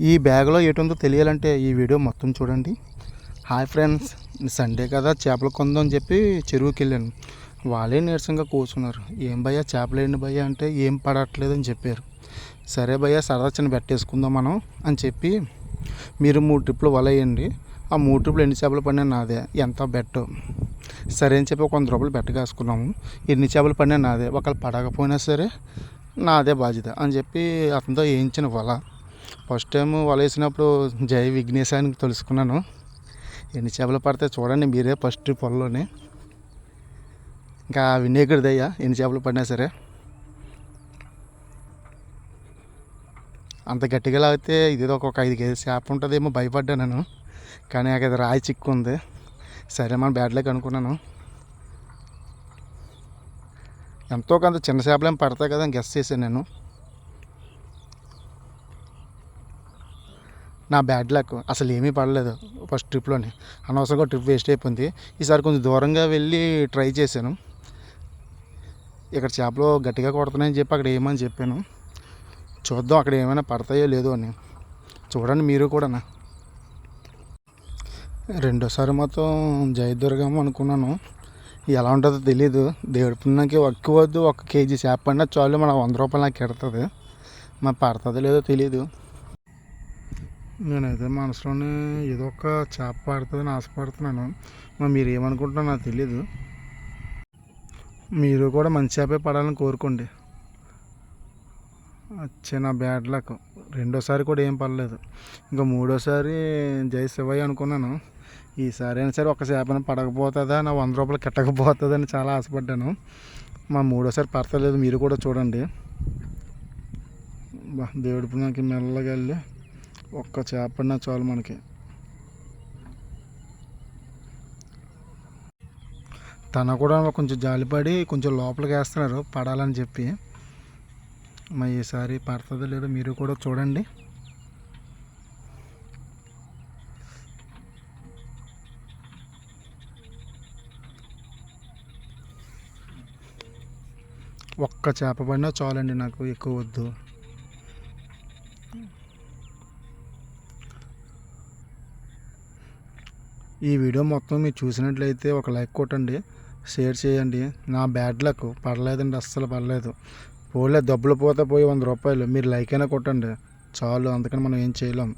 ఈ బ్యాగ్లో ఏటుందో తెలియాలంటే ఈ వీడియో మొత్తం చూడండి. హాయ్ ఫ్రెండ్స్ సండే కదా చేపలు కొందాం అని చెప్పి చెరువుకి వెళ్ళాను వాళ్ళే నీరసంగా కూర్చున్నారు. ఏం భయ్యా చేపలు ఏంటి భయ్యా అంటే ఏం పడట్లేదు అని చెప్పారు. సరే భయ్యా సరదా చిన్న పెట్టేసుకుందాం మనం అని చెప్పి మీరు మూడు ట్రిప్లు వలయండి ఆ మూడు ట్రిప్లు ఎన్ని చేపలు పడినా నాదే ఎంత బెట్ సరే అని చెప్పి ఒక వంద రూపాయలు బెట్ట కాసుకున్నాము. ఎన్ని చేపలు పడినా నాదే ఒకళ్ళు పడకపోయినా సరే నాదే బాధ్యత అని చెప్పి అతనితో వేయించిన వల. ఫస్ట్ టైం వల వేసినప్పుడు జై విఘ్నేశానికి తెలుసుకున్నాను. ఎన్ని చేపలు పడితే చూడండి మీరే ఫస్ట్ పొలంలోనే ఇంకా వినేకుడిదయ్యా ఎన్ని చేపలు పడినా సరే. అంత గట్టిగా లాగితే ఇది ఒక ఐదు కేజీ చేప ఉంటుందేమో భయపడ్డాను నేను. కానీ నాకు అది రాయి చిక్కుంది సరే మన బ్యాడ్లోకి అనుకున్నాను. ఎంతో కొంత చిన్న చేపలు పడతాయి కదా అని గెస్ చేశాను నేను. నా బ్యాడ్ లక్. అసలు ఏమీ పడలేదు ఫస్ట్ ట్రిప్లోనే. అనవసరంగా ట్రిప్ వేస్ట్ అయిపోయింది. ఈసారి కొంచెం దూరంగా వెళ్ళి ట్రై చేశాను. ఇక్కడ చేపలు గట్టిగా కొడుతున్నాయని చెప్పి అక్కడ ఏమని చెప్పాను. చూద్దాం అక్కడ ఏమైనా పడతాయో లేదో అని. చూడండి మీరు కూడా రెండోసారి మొత్తం జయదుర్గం అనుకున్నాను. ఎలా ఉంటుందో తెలియదు దేవుడి పుణ్యానికి ఒక్క వద్దు ఒక కేజీ చేప పడినా చాలు. మన వంద రూపాయలు నాకు ఎడుతుంది. మరి పడుతుందో లేదో తెలియదు నేనైతే మనసులోనే ఏదో ఒక చేప పడుతుందని ఆశపడుతున్నాను మరి మీరు ఏమనుకుంటున్నా నాకు తెలియదు మీరు కూడా మంచి చేపే పడాలని కోరుకోండి. వచ్చే నా బ్యాడ్ లక్. రెండోసారి కూడా ఏం పడలేదు. ఇంకా మూడోసారి జై శివయ్య అనుకున్నాను. ఈసారి అయినా సరే ఒక చేపన పడకపోతుందా నా వంద రూపాయలు కట్టకపోతుందని చాలా ఆశపడ్డాను. మా మూడోసారి పడతలేదు మీరు కూడా చూడండి. బా దేవుడి పుణ్యానికి మెల్లగా వెళ్ళి ఒక్క చేపడినా చాలు మనకి. తన కూడా కొంచెం జాలిపడి కొంచెం లోపలికి వేస్తున్నారు పడాలని చెప్పి. మరి ఈసారి పడుతుందో లేదో మీరు కూడా చూడండి. ఒక్క చేప పడినా చాలండి నాకు ఎక్కువ వద్దు. ఈ వీడియో మొత్తం మీరు చూసినట్లయితే ఒక లైక్ కొట్టండి షేర్ చేయండి. నా బ్యాడ్ లక్. పడలేదండి అస్సలు పడలేదు పోలే డబ్బులు పోతే పోయి వంద రూపాయలు. మీరు లైక్ అయినా కొట్టండి. చాలు అందుకని మనం ఏం చేయలేం.